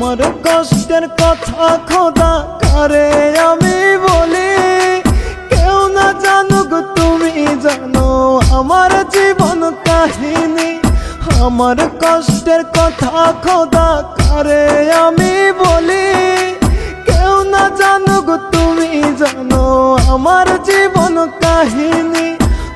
আমার কষ্টের কথা খোদা কারে আমি বলি? জানো, আমার জীবন কাহিনী, আমার কষ্টের কথা খোদা কারে আমি বলি। কেউ না জানুক, তুমি জানো, আমার জীবন কাহিনী।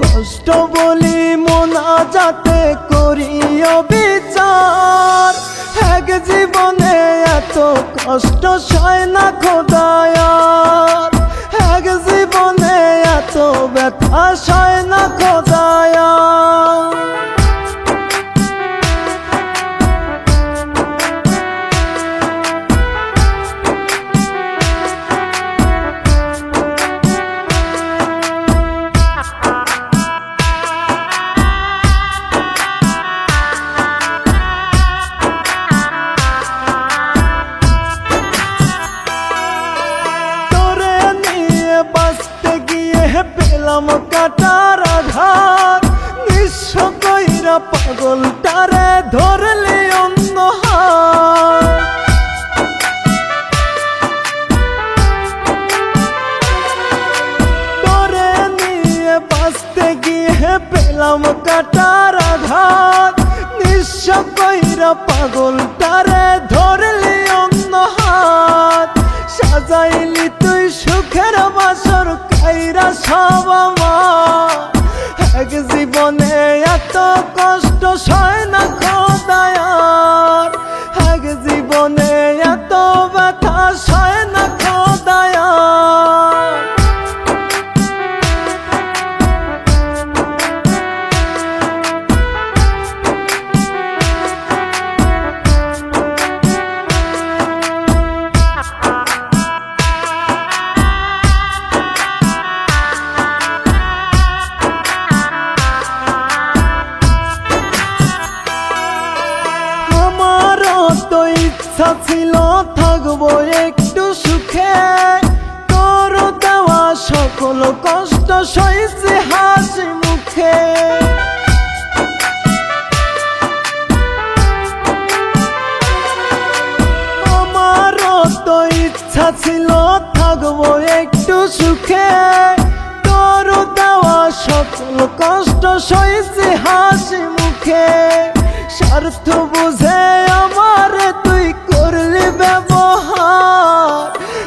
কষ্ট বলি মোনা যাতে করিও বিচার। এক জীবনে এত কষ্ট সয় না এত ব্যথা সয় না খোদায়ার পেলাম কাটার আঘাত নিঃস্ব কইরা পাগলটারে ধরলি অন্য তোরে নিয়ে বাঁচতে গিয়ে পেলাম কাটার আঘাত নিঃস্ব কইরা পাগলটারে ধরলি সব এক জীবনে এত কষ্ট সয় না খোদায়ার। এক জীবনে ইচ্ছা ছিল থাকব একটু সুখে। তোর দেওয়া সকল কষ্ট, সইছে হাসি মুখে। আমারও তো ইচ্ছা ছিল থাকব একটু সুখে। তোর দেওয়া সকল কষ্ট, সইছে হাসি মুখে। স্বার্থ বুঝে আমার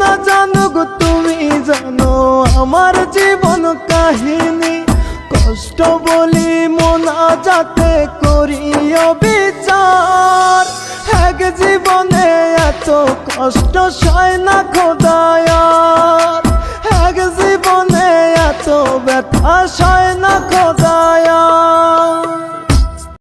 না জানুক তুমি জানো আমার জীবন কাহিনী। কষ্ট বলি মোনা যাতে করিও বিচার এক জীবনে এত কষ্ট সয় না খোদায়ার